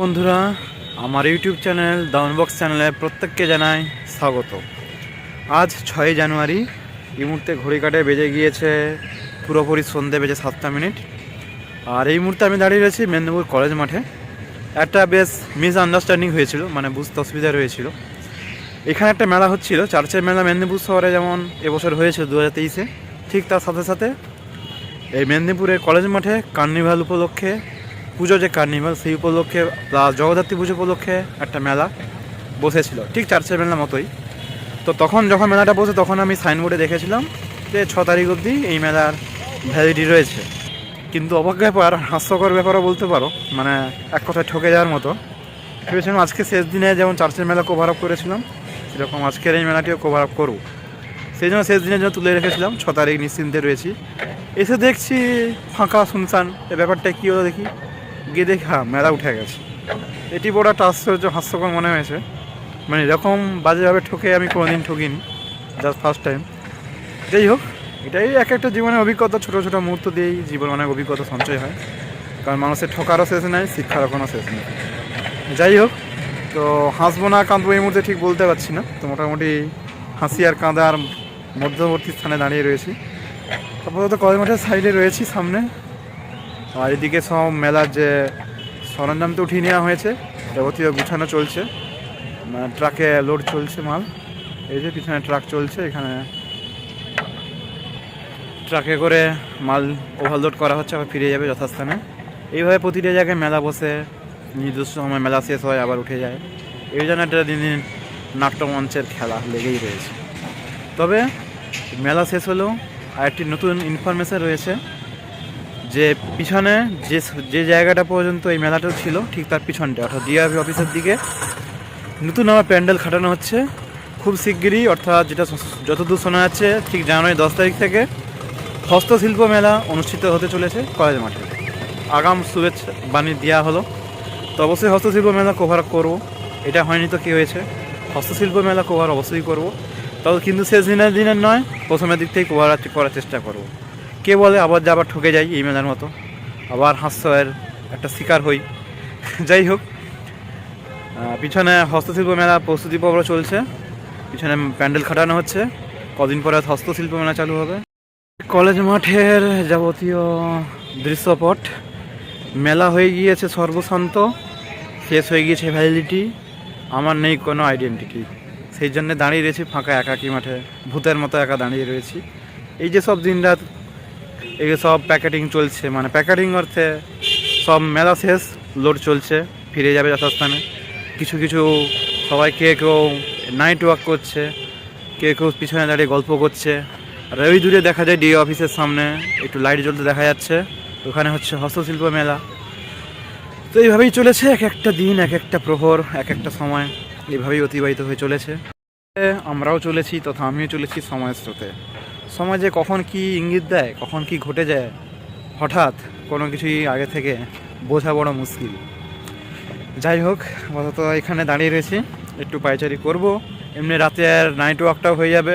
বন্ধুরা, আমার YouTube channel ডাউনবক্স চ্যানেলে প্রত্যেককে জানাই স্বাগত। আজ ছয় জানুয়ারি, এই মুহূর্তে ঘড়ি কাটে বেজে গিয়েছে, পুরোপুরি সন্ধে বেজে সাতটা মিনিট। আর এই মুহূর্তে আমি দাঁড়িয়ে রয়েছি মেদিনীপুর কলেজ মাঠে। একটা বেশ মিস আন্ডারস্ট্যান্ডিং হয়েছিল মানে বুঝতে অসুবিধা রয়েছিল। এখানে একটা মেলা হচ্ছিল, চার্চের মেলা মেদিনীপুর শহরে যেমন এবছর হয়েছিল দু হাজার তেইশে, ঠিক তার সাথে সাথে এই মেদিনীপুরের কলেজ মাঠে কার্নিভাল উপলক্ষে পুজো যে কার্নিভাল সেই উপলক্ষে প্লাস জগদ্ধাত্রী পুজো উপলক্ষে একটা মেলা বসেছিল, ঠিক চার্চের মেলার মতোই। তো তখন যখন মেলাটা বসে, তখন আমি সাইনবোর্ডে দেখেছিলাম যে ছ তারিখ অবধি এই মেলার ভ্যালিডিটি রয়েছে। কিন্তু অবাক ব্যাপার, হাস্যকর ব্যাপারও বলতে পারো মানে এক কথায় ঠকে যাওয়ার মতো। ভেবেছিলাম আজকে শেষ দিনে যেমন চার্চের মেলা কভার আপ করেছিলাম, সেরকম আজকের এই মেলাটিও কভার আপ করব সেই জন্য শেষ দিনের জন্য তুলে রেখেছিলাম, ছ তারিখ নিশ্চিন্তে রয়েছি। এসে দেখছি ফাঁকা শুনশান, এ ব্যাপারটা কী হলো দেখি। গিয়ে দেখি হ্যাঁ মেলা উঠে গেছে। এটি বড় একটা আশ্চর্য, হাস্যকর মনে হয়েছে। মানে এরকম বাজেভাবে ঠকে আমি কোনোদিন ঠকিনি জাস্ট ফার্স্ট টাইম যাই হোক, এটাই এক একটা জীবনের অভিজ্ঞতা, ছোটো ছোটো মুহূর্ত দিয়েই জীবন অনেক অভিজ্ঞতা সঞ্চয় হয়। কারণ মানুষের ঠকারও শেষ নেই শিক্ষারও কোনো শেষ নেই। যাই হোক, তো হাসবো না, কাঁদবো এই মুহূর্তে ঠিক বলতে পারছি না। তো মোটামুটি হাসি আর কাঁদার মধ্যবর্তী স্থানে দাঁড়িয়ে রয়েছি। আপাতত কলেজ মাঠের সাইডে রয়েছি সামনে। আর এদিকে সব মেলার যে সরঞ্জাম তো উঠিয়ে নেওয়া হয়েছে, যাবতীয় গুছানো চলছে। মানে ট্রাকে লোড চলছে মাল। এই যে পিছনে ট্রাক চলছে, এখানে ট্রাকে করে মাল ওভারলোড করা হচ্ছে, আবার ফিরে যাবে যথাস্থানে। এইভাবে প্রতিটা জায়গায় মেলা বসে, নির্দিষ্ট সময় মেলা শেষ হয়, আবার উঠে যায়। এই জন্য একটা দিন দিন নাট্যমঞ্চের খেলা লেগেই রয়েছে। তবে মেলা শেষ হলেও আরেকটি নতুন ইনফরমেশন রয়েছে। যে পিছনে, যে যে জায়গাটা পর্যন্ত এই মেলাটা ছিল, ঠিক তার পিছনটা, অর্থাৎ ডিআরপি অফিসের দিকে। নতুন আমার প্যান্ডেল খাটানো হচ্ছে। খুব শিগগিরই, অর্থাৎ যেটা যতদূর শোনা যাচ্ছে, ঠিক জানুয়ারি দশ তারিখ থেকে হস্তশিল্প মেলা অনুষ্ঠিত হতে চলেছে কলেজ মাঠে। আগাম শুভেচ্ছা, বাণী দেওয়া হলো। তো অবশ্যই হস্তশিল্প মেলা কভার করব। এটা হয়নি তো কী হয়েছে? হস্তশিল্প মেলা কভার অবশ্যই করব। তবে কিন্তু শেষ দিনের দিনের নয়, প্রথমের দিক থেকে কভার করার চেষ্টা করব। কে বলে আবার যে আবার ঠকে যাই এই মেলার মতো? আবার হাস্যের একটা শিকার হই। যাই হোক পিছনে হস্তশিল্প মেলা প্রস্তুতি পর্ব চলছে। পিছনে প্যান্ডেল খাটানো হচ্ছে। কদিন পরে হস্তশিল্প মেলা চালু হবে। কলেজ মাঠের যাবতীয় দৃশ্যপট। মেলা হয়ে গিয়েছে সর্বশান্ত। শেষ হয়ে গিয়েছে ভ্যালিডিটি আমার নেই কোনো আইডেন্টিটি সেই জন্য দাঁড়িয়ে রয়েছি ফাঁকা একাকি মাঠে। ভূতের মতো একা দাঁড়িয়ে রয়েছি। এই যে সব দিনরাত এই যে সব প্যাকেটিং চলছে মানে প্যাকেটিং অর্থে সব মেলা শেষ, লোড চলছে, ফিরে যাবে যথাস্থানে। কিছু কিছু সবাই কে কেউ নাইট ওয়াক করছে, কে কেউ পিছনে দাঁড়িয়ে গল্প করছে। আর ওই দূরে দেখা যায় ডি অফিসের সামনে, একটু লাইট জ্বলতে দেখা যাচ্ছে, ওখানে হচ্ছে হস্তশিল্প মেলা। তো এইভাবেই চলেছে এক একটা দিন, এক একটা প্রহর, এক একটা সময়, এইভাবেই অতিবাহিত হয়ে চলেছে। আমরাও চলেছি তথা আমিও চলেছি সময়ের স্রোতে। সময় যে কখন কি ইঙ্গিত দেয়, কখন কি ঘটে যায়, হঠাৎ কোনো কিছুই আগে থেকে বোঝা বড় মুশকিল। যাই হোক, আপাতত এখানে দাঁড়িয়ে রয়েছি, একটু পাইচারি করব। এমনি রাতে আর নাইট ওয়াকটাও হয়ে যাবে,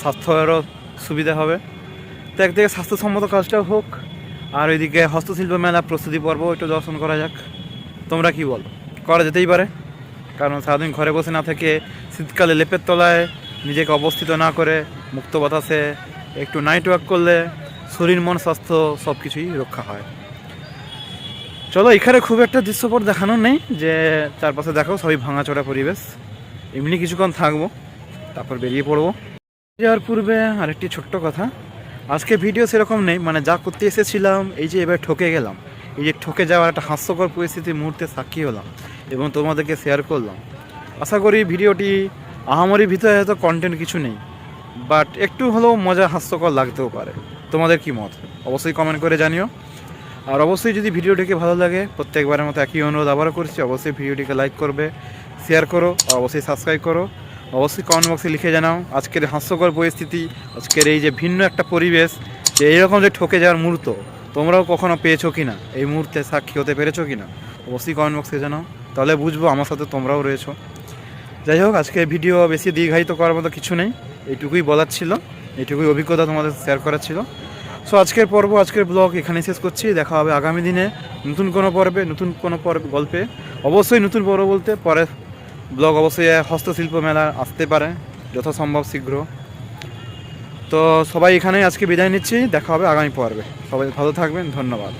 স্বাস্থ্যেরও সুবিধা হবে। তো একদিকে স্বাস্থ্যসম্মত কাজটাও হোক, আর ওইদিকে হস্তশিল্প মেলা, প্রস্তুতি পর্ব, একটু দর্শন করা যাক। তোমরা কি বলো? করা যেতেই পারে, কারণ সারাদিন ঘরে বসে না থেকে শীতকালে লেপের তলায় নিজেকে অবস্থিত না করে মুক্ত বাতাসে একটু নাইট ওয়াক করলে শরীর, মন, স্বাস্থ্য সব কিছুই রক্ষা হয়। চলো, এখানে খুব একটা দৃশ্যপট দেখানো নেই যে চারপাশে দেখো, সবই ভাঙাচোরা পরিবেশ। এমনি কিছুক্ষণ থাকব, তারপর বেরিয়ে পড়ব। যাওয়ার পূর্বে আরেকটি ছোট্ট কথা। আজকে ভিডিও সেরকম নেই মানে যা করতে এসেছিলাম, এই যে এবার ঠকে গেলাম। এই যে ঠকে যাওয়ার একটা হাস্যকর পরিস্থিতির মুহূর্তে সাক্ষী হলাম এবং তোমাদেরকে শেয়ার করলাম। আশা করি ভিডিওটি আহামরির ভিতরে হয়তো কন্টেন্ট কিছু নেই। বাট একটু হলেও মজা হাস্যকর লাগতেও পারে। তোমাদের কি মত? অবশ্যই কমেন্ট করে জানিও। আর অবশ্যই যদি ভিডিওটিকে ভালো লাগে, প্রত্যেকবারের মতো একই অনুরোধ আবারও করছি, অবশ্যই ভিডিওটিকে লাইক করবে শেয়ার করো, আর অবশ্যই সাবস্ক্রাইব করো। অবশ্যই কমেন্ট বক্সে লিখে জানাও, আজকের হাস্যকর পরিস্থিতি, আজকের এই যে ভিন্ন একটা পরিবেশ, যে এইরকম যে ঠকে যাওয়ার মুহূর্ত, তোমরাও কখনো পেয়েছ কি না এই মুহূর্তে সাক্ষী হতে পেরেছ কি না অবশ্যই কমেন্ট বক্সে জানাও, তাহলে বুঝব আমার সাথে তোমরাও রয়েছো। যাই হোক, আজকে ভিডিও বেশি দীর্ঘায়িত করার মতো কিছু নেই। এইটুকুই বলার ছিল। এইটুকুই অভিজ্ঞতা তোমাদের শেয়ার করার ছিল। সো আজকের পর্ব, আজকের ব্লগ এখানে শেষ করছি। দেখা হবে আগামী দিনে নতুন কোনো পর্বে, নতুন কোনো পর্ব গল্পে। অবশ্যই নতুন পর্ব বলতে পরে ব্লগ অবশ্যই হস্তশিল্প মেলা আসতে পারে, যথাসম্ভব শীঘ্র। তো সবাই এখানেই আজকে বিদায় নিচ্ছি। দেখা হবে আগামী পর্বে। সবাই ভালো থাকবেন। ধন্যবাদ।